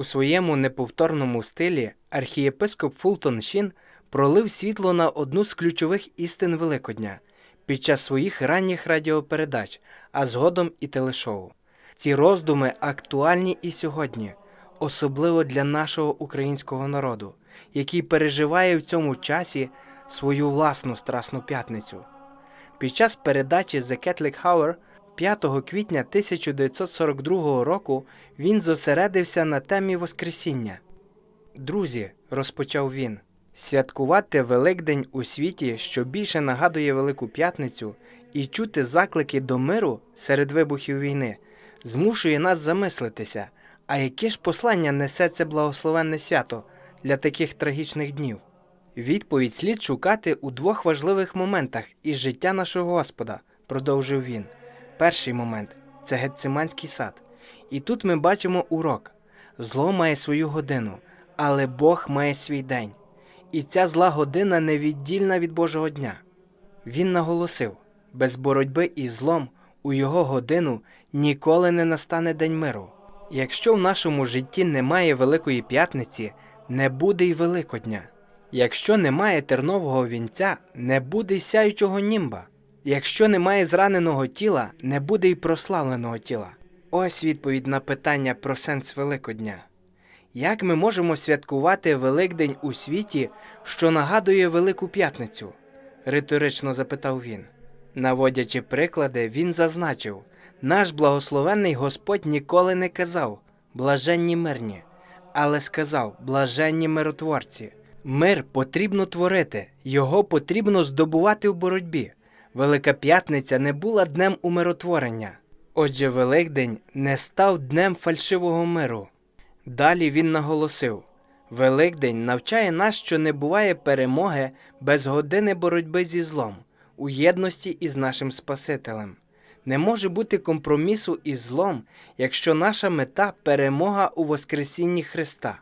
У своєму неповторному стилі архієпископ Фултон Шін пролив світло на одну з ключових істин Великодня під час своїх ранніх радіопередач, а згодом і телешоу. Ці роздуми актуальні і сьогодні, особливо для нашого українського народу, який переживає в цьому часі свою власну Страсну п'ятницю. Під час передачі The Catholic Hour 5 квітня 1942 року він зосередився на темі Воскресіння. Друзі, розпочав він, святкувати Великдень у світі, що більше нагадує Велику П'ятницю, і чути заклики до миру серед вибухів війни, змушує нас замислитися, а яке ж послання несе це благословенне свято для таких трагічних днів? Відповідь слід шукати у двох важливих моментах із життя нашого Господа, продовжив він. Перший момент це Гетциманський сад. І тут ми бачимо урок: зло має свою годину, але Бог має свій день. І ця зла година невіддільна від Божого дня. Він наголосив: без боротьби із злом у його годину ніколи не настане день миру. Якщо в нашому житті немає Великої п'ятниці, не буде й Великодня. Якщо немає тернового вінця, не буде й сяючого німба. Якщо немає зраненого тіла, не буде й прославленого тіла. Ось відповідь на питання про сенс Великодня. Як ми можемо святкувати Великдень у світі, що нагадує Велику П'ятницю? риторично запитав він. Наводячи приклади, він зазначив: наш благословенний Господь ніколи не казав блаженні мирні, але сказав блаженні миротворці. Мир потрібно творити, його потрібно здобувати в боротьбі. Велика П'ятниця не була днем умиротворення. Отже, Великдень не став днем фальшивого миру. Далі він наголосив: Великдень навчає нас, що не буває перемоги без години боротьби зі злом, у єдності із нашим Спасителем. Не може бути компромісу із злом, якщо наша мета перемога у Воскресінні Христа.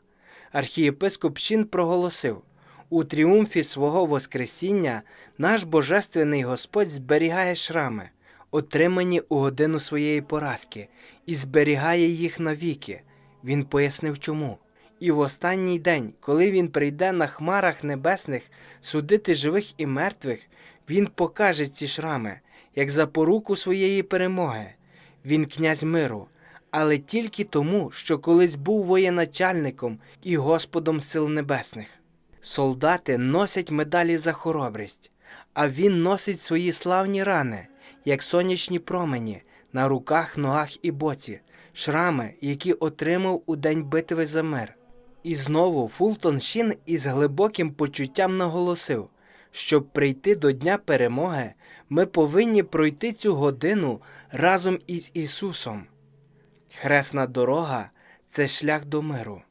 Архієпископ Шін проголосив: у тріумфі свого Воскресіння наш Божественний Господь зберігає шрами, отримані у годину своєї поразки, і зберігає їх навіки. Він пояснив чому. І в останній день, коли він прийде на хмарах небесних судити живих і мертвих, він покаже ці шрами, як запоруку своєї перемоги. Він князь миру, але тільки тому, що колись був воєначальником і Господом сил небесних. Солдати носять медалі за хоробрість, а він носить свої славні рани, як сонячні промені, на руках, ногах і боці, шрами, які отримав у день битви за мир. І знову Фултон Шін із глибоким почуттям наголосив, щоб прийти до Дня перемоги, ми повинні пройти цю годину разом із Ісусом. Хресна дорога це шлях до миру.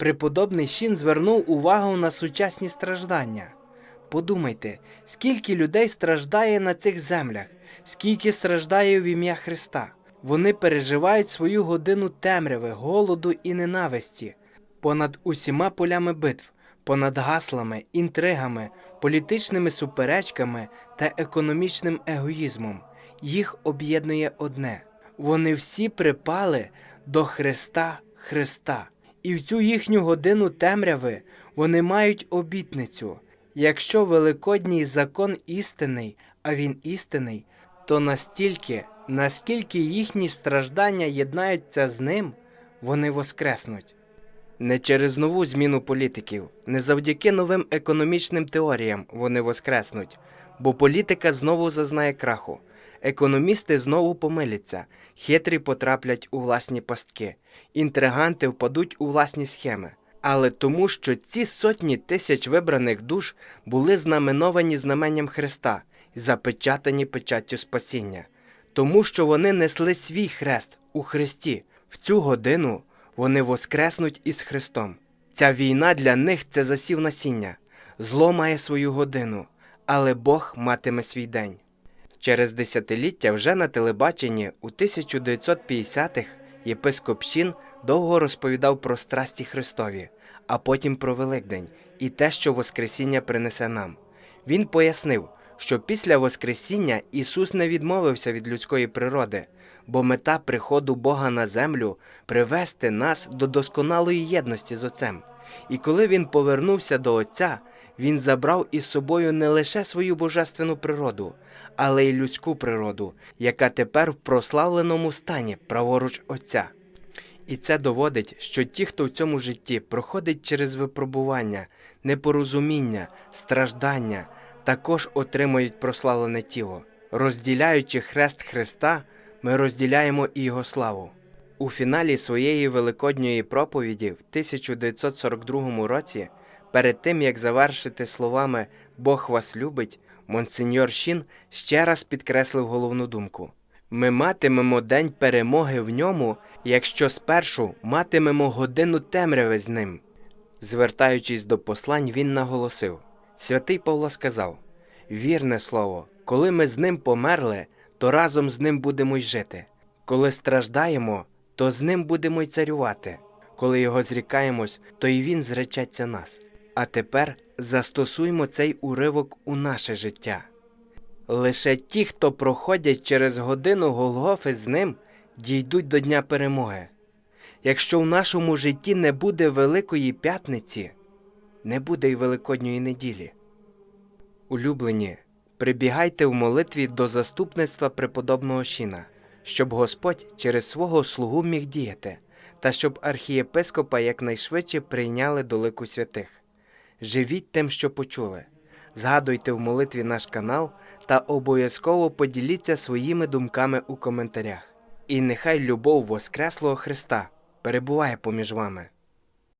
Преподобний Шін звернув увагу на сучасні страждання. Подумайте, скільки людей страждає на цих землях, скільки страждає в ім'я Христа. Вони переживають свою годину темряви, голоду і ненависті понад усіма полями битв, понад гаслами, інтригами, політичними суперечками та економічним егоїзмом. Їх об'єднує одне: вони всі припали до Христа Христа. І в цю їхню годину темряви вони мають обітницю. Якщо Великодній закон істинний, а він істинний, то настільки, наскільки їхні страждання єднаються з ним, вони воскреснуть. Не через нову зміну політиків, не завдяки новим економічним теоріям вони воскреснуть, бо політика знову зазнає краху. Економісти знову помиляться, хитрі потраплять у власні пастки, інтриганти впадуть у власні схеми. Але тому, що ці сотні тисяч вибраних душ були знаменовані знаменням Христа запечатані печаттю спасіння, тому що вони несли свій хрест у Христі. В цю годину вони воскреснуть із Христом. Ця війна для них це засів насіння. Зло має свою годину, але Бог матиме свій день. Через десятиліття вже на телебаченні у 1950-х єпископ Шін довго розповідав про страсті Христові, а потім про Великдень і те, що Воскресіння принесе нам. Він пояснив, що після Воскресіння Ісус не відмовився від людської природи, бо мета приходу Бога на землю привести нас до досконалої єдності з Отцем. І коли Він повернувся до Отця, Він забрав із собою не лише свою божественну природу, але й людську природу, яка тепер в прославленому стані праворуч Отця. І це доводить, що ті, хто в цьому житті проходить через випробування, непорозуміння, страждання, також отримують прославлене тіло. Розділяючи хрест Христа, ми розділяємо і Його славу. У фіналі своєї великодньої проповіді в 1942 році, перед тим як завершити словами Бог вас любить, Монсеньор Шін ще раз підкреслив головну думку. Ми матимемо день перемоги в ньому, якщо спершу матимемо годину темряви з ним. Звертаючись до послань, він наголосив: Святий Павло сказав: Вірне слово, коли ми з ним померли, то разом з ним будемо й жити. Коли страждаємо, то з ним будемо й царювати. Коли його зрікаємось, то і він зречеться нас. А тепер застосуймо цей уривок у наше життя. Лише ті, хто проходять через годину Голгофи з ним, дійдуть до Дня перемоги. Якщо в нашому житті не буде Великої п'ятниці, не буде й Великодньої неділі. Улюблені, прибігайте в молитві до заступництва преподобного Шіна, щоб Господь через свого слугу міг діяти, та щоб архієпископа якнайшвидше прийняли до лику святих. Живіть тим, що почули. Згадуйте в молитві наш канал та обов'язково поділіться своїми думками у коментарях. І нехай любов Воскреслого Христа перебуває поміж вами.